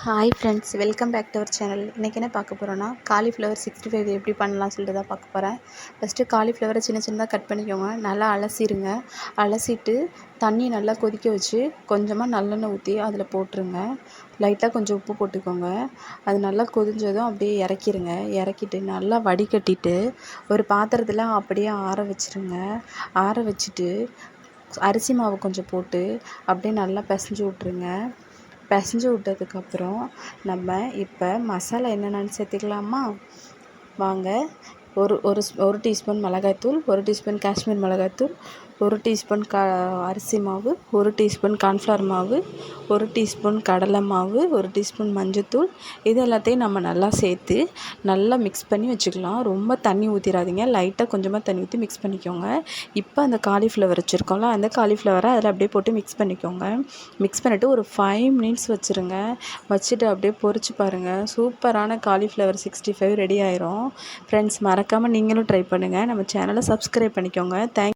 Hi friends welcome back to our channel இன்றைக்கி என்ன பார்க்க போகிறோன்னா காலிஃப்ளவர் சிக்ஸ்டி ஃபைவ் எப்படி பண்ணலாம் சொல்லிட்டு தான் பார்க்க போகிறேன் ஃபஸ்ட்டு காலிஃப்ளவரை சின்ன சின்னதாக கட் பண்ணிக்கோங்க. நல்லா அலசிடுங்க அலசிட்டு தண்ணி நல்லா கொதிக்க வச்சு கொஞ்சமாக நல்லெண்ணெய் ஊற்றி அதில் போட்டுருங்க. லைட்டாக கொஞ்சம் உப்பு போட்டுக்கோங்க. அது நல்லா கொதிஞ்சதும் அப்படியே இறக்கிருங்க. இறக்கிட்டு நல்லா வடிகட்டிட்டு ஒரு பாத்திரத்தில் அப்படியே ஆற வச்சுருங்க. ஆற வச்சுட்டு அரிசி மாவு கொஞ்சம் போட்டு அப்படியே நல்லா பிசைஞ்சு விட்ருங்க பிசைஞ்சு விட்டதுக்கப்புறம் நம்ம இப்போ மசாலா என்னென்னு சேர்த்துக்கலாமா? வாங்க. ஒரு ஒரு ஒரு டீஸ்பூன் மிளகாய்த்தூள் ஒரு டீஸ்பூன் காஷ்மீர் மிளகாய்த்தூள் ஒரு டீஸ்பூன் க அரிசி மாவு ஒரு டீஸ்பூன் கார்ன்ஃப்ளவர் மாவு ஒரு டீஸ்பூன் கடலை மாவு ஒரு டீஸ்பூன் மஞ்சத்தூள் இது எல்லாத்தையும் நம்ம நல்லா சேர்த்து நல்லா மிக்ஸ் பண்ணி வச்சுக்கலாம். ரொம்ப தண்ணி ஊற்றிடாதீங்க லைட்டாக கொஞ்சமாக தண்ணி ஊற்றி மிக்ஸ் பண்ணிக்கோங்க. இப்போ அந்த காலிஃப்ளவர் வச்சுருக்கோம்ல அந்த காலிஃப்ளவரை அதில் அப்படியே போட்டு மிக்ஸ் பண்ணிக்கோங்க. மிக்ஸ் பண்ணிவிட்டு ஒரு ஃபைவ் மினிட்ஸ் வச்சுருங்க. வச்சுட்டு அப்படியே பொறிச்சு பாருங்கள் சூப்பரான காலிஃப்ளவர் சிக்ஸ்டி ஃபைவ் ரெடி ஆயிரும். ஃப்ரெண்ட்ஸ் மறக்காமல் நீங்களும் ட்ரை பண்ணுங்கள் நம்ம சேனலை சப்ஸ்கிரைப் பண்ணிக்கோங்க. தேங்க்